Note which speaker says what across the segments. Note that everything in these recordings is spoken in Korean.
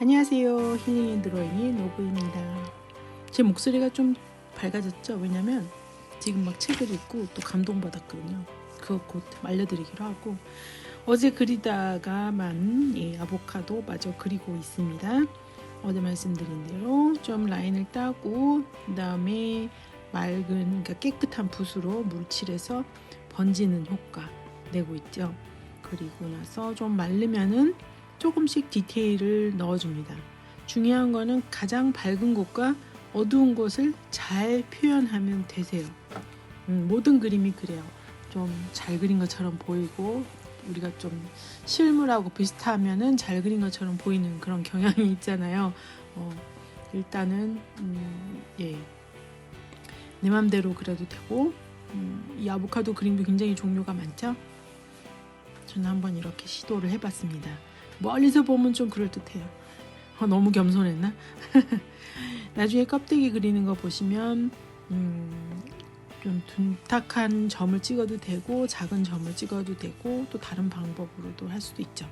Speaker 1: 안녕하세요. 힐링 앤 드로잉의 노브입니다. 제 목소리가 좀 밝아졌죠? 왜냐면 지금 막 책을 읽고 또 감동받았거든요. 그거 곧 알려드리기로 하고 어제 그리다가만 예, 아보카도 마저 그리고 있습니다. 어제 말씀드린 대로 좀 라인을 따고 그 다음에 맑은 그러니까 깨끗한 붓으로 물칠해서 번지는 효과 내고 있죠. 그리고 나서 좀 마르면은 조금씩 디테일을 넣어줍니다. 중요한 거는 가장 밝은 곳과 어두운 곳을 잘 표현하면 되세요. 음, 모든 그림이 그래요. 좀 잘 그린 것처럼 보이고 우리가 좀 실물하고 비슷하면은 잘 그린 것처럼 보이는 그런 경향이 있잖아요. 어, 일단은 음, 예. 내 맘대로 그려도 되고 음, 이 아보카도 그림도 굉장히 종류가 많죠. 저는 한번 이렇게 시도를 해봤습니다. 멀리서 보면 좀 그럴듯해요. 어, 너무 겸손했나? 나중에 껍데기 그리는 거 보시면 음, 좀 둔탁한 점을 찍어도 되고 작은 점을 찍어도 되고 또 다른 방법으로도 할 수도 있죠.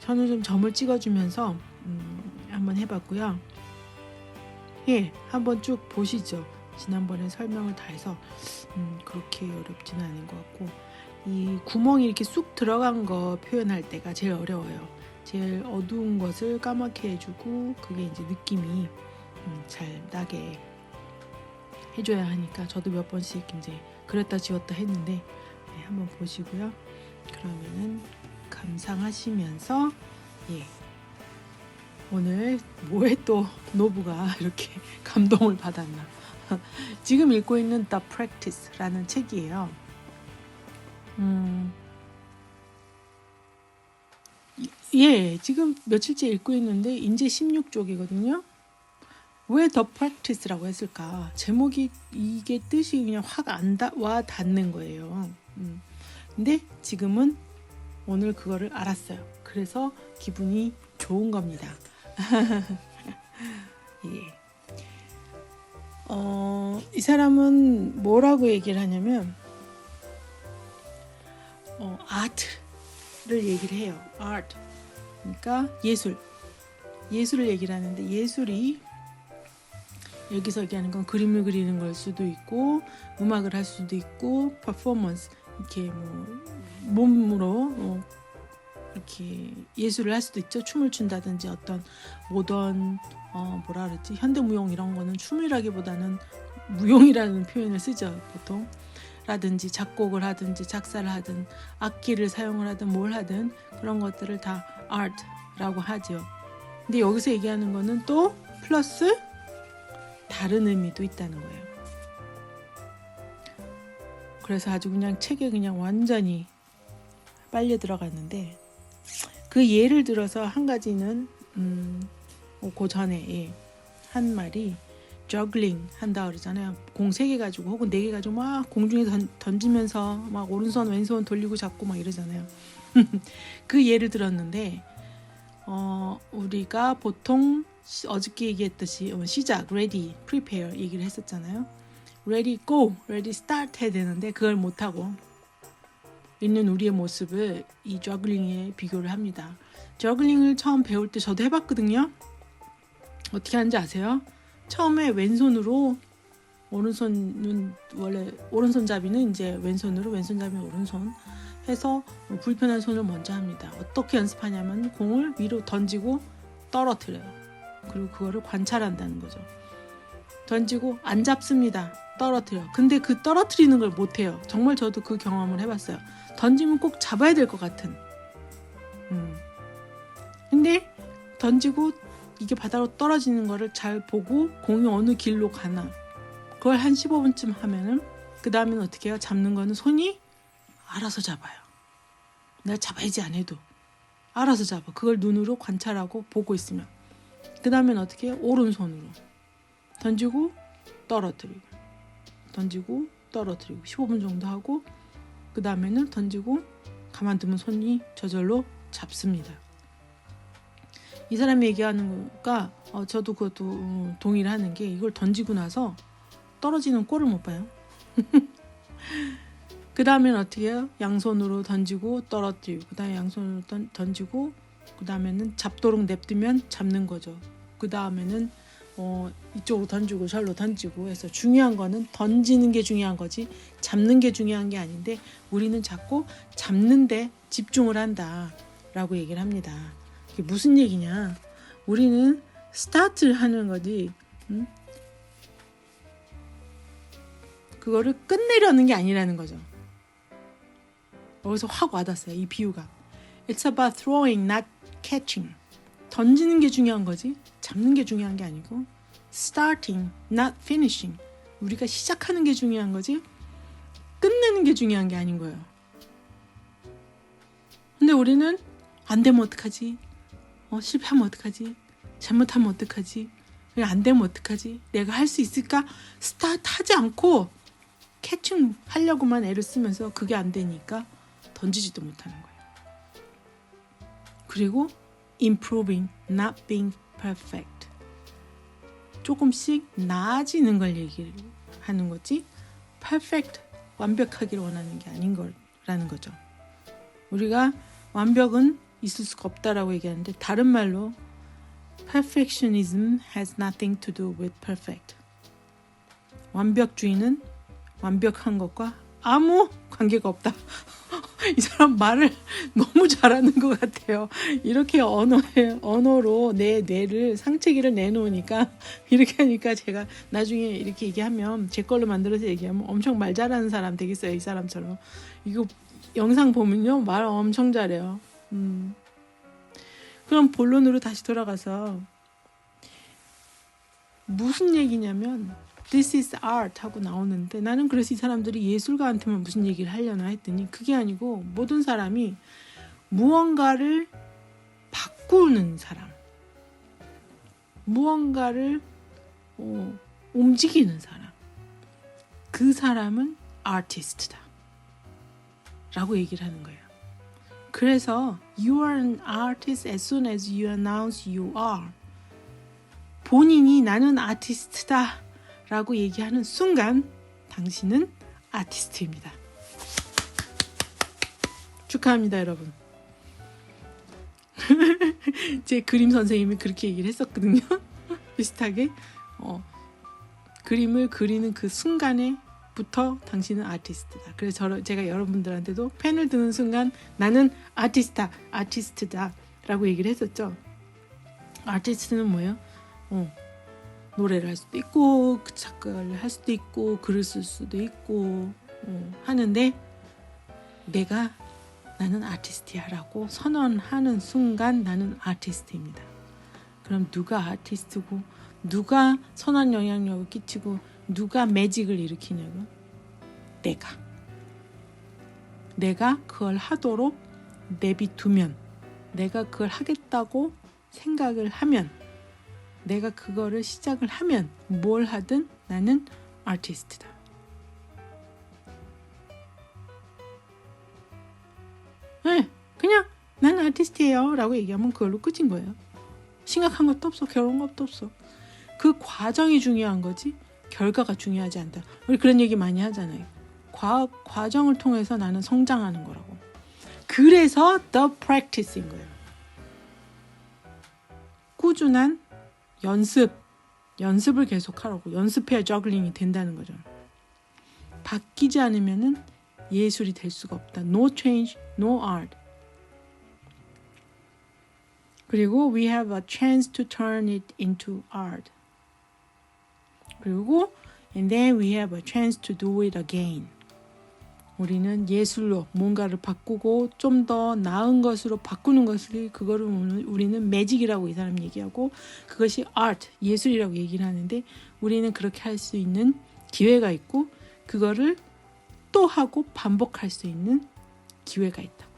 Speaker 1: 저는 좀 점을 찍어주면서 음, 한번 해봤고요. 예, 한번 쭉 보시죠. 지난번에 설명을 다 해서 음, 그렇게 어렵지는 않은 것 같고 이 구멍이 이렇게 쑥 들어간 거 표현할 때가 제일 어려워요. 제일 어두운 것을 까맣게 해주고 그게 이제 느낌이 음, 잘 나게 해줘야 하니까 저도 몇 번씩 이제 그랬다 지웠다 했는데 네, 한번 보시고요. 그러면은 감상하시면서 예 오늘 뭐에 또 노부가 이렇게 감동을 받았나 지금 읽고 있는 The Practice라는 책이에요. 음, 예, 지금 며칠째 읽고 있는데 이제 16쪽이거든요. 왜 더 프랙티스라고 했을까? 제목이 이게 뜻이 그냥 확 안 와 닿는 거예요. 음. 근데 지금은 오늘 그거를 알았어요. 그래서 기분이 좋은 겁니다. 예. 어, 이 사람은 뭐라고 얘기를 하냐면 어, 아트를 얘기를 해요. 아트. 그러니까 예술. 예술을 얘기를 하는데 예술이 여기서 얘기하는 건 그림을 그리는 걸 수도 있고 음악을 할 수도 있고 퍼포먼스 이렇게 뭐 몸으로 어, 이렇게 예술을 할 수도 있죠. 춤을 춘다든지 어떤 모던 어 뭐라 그랬지 현대무용 이런 거는 춤이라기보다는 무용이라는 표현을 쓰죠 보통. 라든지 작곡을 하든지 작사를 하든 악기를 사용을 하든 뭘 하든 그런 것들을 다 art라고 하죠. 근데 여기서 얘기하는 거는 또 플러스 다른 의미도 있다는 거예요. 그래서 아주 그냥 책에 그냥 완전히 빨려 들어갔는데 그 예를 들어서 한 가지는 음, 그 전에 예, 한 말이 저글링 한다 그러잖아요. 공 세 개 가지고 혹은 네 개 가지고 막 공중에 던, 던지면서 막 오른손 왼손 돌리고 잡고 막 이러잖아요. 그 예를 들었는데 어, 우리가 보통 시- 어저께 얘기했듯이 어, 시작, ready, prepare 얘기를 했었잖아요. ready, go, ready, start 해야 되는데 그걸 못하고 있는 우리의 모습을 이 저글링에 비교를 합니다. 저글링을 처음 배울 때 저도 해봤거든요. 어떻게 하는지 아세요? 처음에 왼손으로 오른손은 원래 오른손잡이는 이제 왼손으로 왼손잡이 오른손 해서 불편한 손을 먼저 합니다. 어떻게 연습하냐면 공을 위로 던지고 떨어뜨려요. 그리고 그거를 관찰한다는 거죠. 던지고 안 잡습니다. 떨어뜨려. 근데 그 떨어뜨리는 걸 못해요. 정말 저도 그 경험을 해봤어요. 던지면 꼭 잡아야 될 것 같은. 음. 근데 던지고 이게 바다로 떨어지는 거를 잘 보고 공이 어느 길로 가나 그걸 한 15분쯤 하면은 그 다음에는 어떻게 해요? 잡는 거는 손이 알아서 잡아요. 내가 잡아야지 안 해도 알아서 잡아. 그걸 눈으로 관찰하고 보고 있으면 그 다음엔 어떻게 해요? 오른손으로 던지고 떨어뜨리고 던지고 떨어뜨리고 15분 정도 하고 그 다음에는 던지고 가만두면 손이 저절로 잡습니다. 이 사람이 얘기하는 거가 어, 저도 그것도 어, 동의를 하는 게 이걸 던지고 나서 떨어지는 꼴을 못 봐요. 그 다음엔 어떻게 해요? 양손으로 던지고 떨어뜨리고 그 다음에 양손으로 던, 던지고 그 다음에는 잡도록 냅두면 잡는 거죠. 그 다음에는 어, 이쪽으로 던지고 절로 던지고 해서 중요한 거는 던지는 게 중요한 거지 잡는 게 중요한 게 아닌데 우리는 자꾸 잡는데 집중을 한다라고 얘기를 합니다. 이게 무슨 얘기냐? 우리는 스타트를 하는 거지. 음? 그거를 끝내려는 게 아니라는 거죠. 여기서 확 와닿았어요. 이 비유가. It's about throwing, not catching. 던지는 게 중요한 거지. 잡는 게 중요한 게 아니고 starting, not finishing. 우리가 시작하는 게 중요한 거지. 끝내는 게 중요한 게 아닌 거예요. 근데 우리는 안 되면 어떡하지? 어, 실패하면 어떡하지? 잘못하면 어떡하지? 왜안 되면 어떡하지? 내가 할 수 있을까? 스타트 하지 않고 캐칭 하려고만 애를 쓰면서 그게 안 되니까 던지지도 못하는 거예요. 그리고 improving, not being perfect. 조금씩 나아지는 걸 얘기를 하는 거지. perfect, 완벽하기를 원하는 게 아닌 거라는 거죠. 우리가 완벽은 있을 수가 없다라고 얘기하는데 다른 말로 perfectionism has nothing to do with perfect. 완벽주의는 완벽한 것과 아무 관계가 없다. 이 사람 말을 너무 잘하는 것 같아요. 이렇게 언어에, 언어로 내 뇌를 상체기를 내놓으니까 이렇게 하니까 제가 나중에 이렇게 얘기하면 제 걸로 만들어서 얘기하면 엄청 말 잘하는 사람 되겠어요. 이 사람처럼. 이거 영상 보면요. 말 엄청 잘해요. 음. 그럼 본론으로 다시 돌아가서 무슨 얘기냐면 This is art 하고 나오는데 나는 그래서 이 사람들이 예술가한테만 무슨 얘기를 하려나 했더니 그게 아니고 모든 사람이 무언가를 바꾸는 사람 무언가를 어, 움직이는 사람 그 사람은 아티스트다 라고 얘기를 하는 거예요 그래서 you are an artist as soon as you announce you are 본인이 나는 아티스트다 라고 얘기하는 순간 당신은 아티스트입니다. 축하합니다, 여러분. 제 그림 선생님이 그렇게 얘기를 했었거든요. 비슷하게 어, 그림을 그리는 그 순간에 부터 당신은 아티스트다. 그래서 저, 제가 여러분들한테도 펜을 드는 순간 나는 아티스트다, 아티스트다 라고 얘기를 했었죠. 아티스트는 뭐예요? 어, 노래를 할 수도 있고 그 작가를 할 수도 있고 글을 쓸 수도 있고 어, 하는데 내가 나는 아티스트야라고 선언하는 순간 나는 아티스트입니다. 그럼 누가 아티스트고 누가 선한 영향력을 끼치고 누가 매직을 일으키냐고 내가 내가 그걸 하도록 내비두면 내가 그걸 하겠다고 생각을 하면 내가 그거를 시작을 하면 뭘 하든 나는 아티스트다. 네, 그냥 나는 아티스트예요 라고 얘기하면 그걸로 끝인 거예요. 심각한 것도 없어. 결혼 것도 없어. 그 과정이 중요한 거지 결과가 중요하지 않다. 우리 그런 얘기 많이 하잖아요. 과, 과정을 통해서 나는 성장하는 거라고. 그래서 the practice인 거예요. 꾸준한 연습, 연습을 계속하라고 연습해야 저글링이 된다는 거죠. 바뀌지 않으면은 예술이 될 수가 없다. No change, no art. 그리고 we have a chance to turn it into art. 그리고 and then we have a chance to do it again. 우리는 예술로 뭔가를 바꾸고 좀 더 나은 것으로 바꾸는 것을 그거를 우리는 매직이라고 이 사람 얘기하고 그것이 art 예술이라고 얘기를 하는데 우리는 그렇게 할 수 있는 기회가 있고 그거를 또 하고 반복할 수 있는 기회가 있다고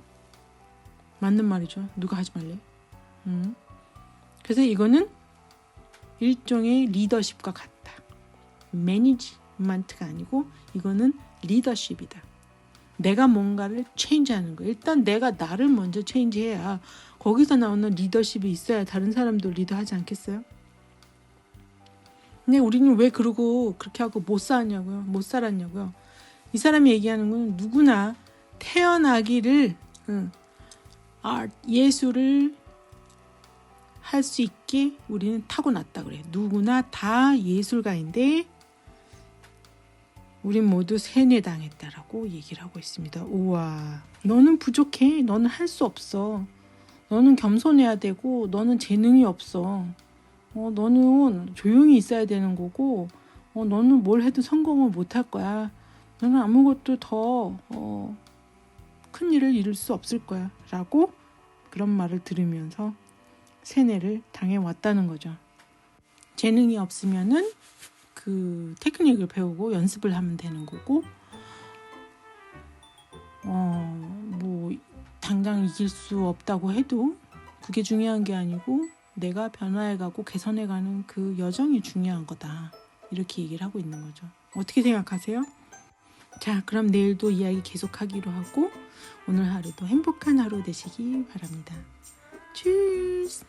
Speaker 1: 맞는 말이죠 누가 하지 말래 음. 그래서 이거는 일종의 리더십과 같다 매니지먼트가 아니고 이거는 리더십이다 내가 뭔가를 체인지하는 거예요. 일단 내가 나를 먼저 체인지해야 거기서 나오는 리더십이 있어야 다른 사람도 리더하지 않겠어요? 근데 우리는 왜 그러고 그렇게 하고 못 살았냐고요? 못 살았냐고요? 이 사람이 얘기하는 건 누구나 태어나기를 응, 아, 예술을 할 수 있게 우리는 타고났다 그래. 누구나 다 예술가인데 우린 모두 세뇌당했다라고 얘기를 하고 있습니다. 우와, 너는 부족해. 너는 할 수 없어. 너는 겸손해야 되고, 너는 재능이 없어. 어, 너는 조용히 있어야 되는 거고, 어, 너는 뭘 해도 성공을 못 할 거야. 너는 아무것도 더, 어, 큰 일을 이룰 수 없을 거야. 라고 그런 말을 들으면서 세뇌를 당해왔다는 거죠. 재능이 없으면은 그 테크닉을 배우고 연습을 하면 되는 거고, 어, 뭐, 당장 이길 수 없다고 해도 그게 중요한 게 아니고 내가 변화해가고 개선해가는 그 여정이 중요한 거다. 이렇게 얘기를 하고 있는 거죠. 어떻게 생각하세요? 자, 그럼 내일도 이야기 계속하기로 하고 오늘 하루도 행복한 하루 되시기 바랍니다. 츄스!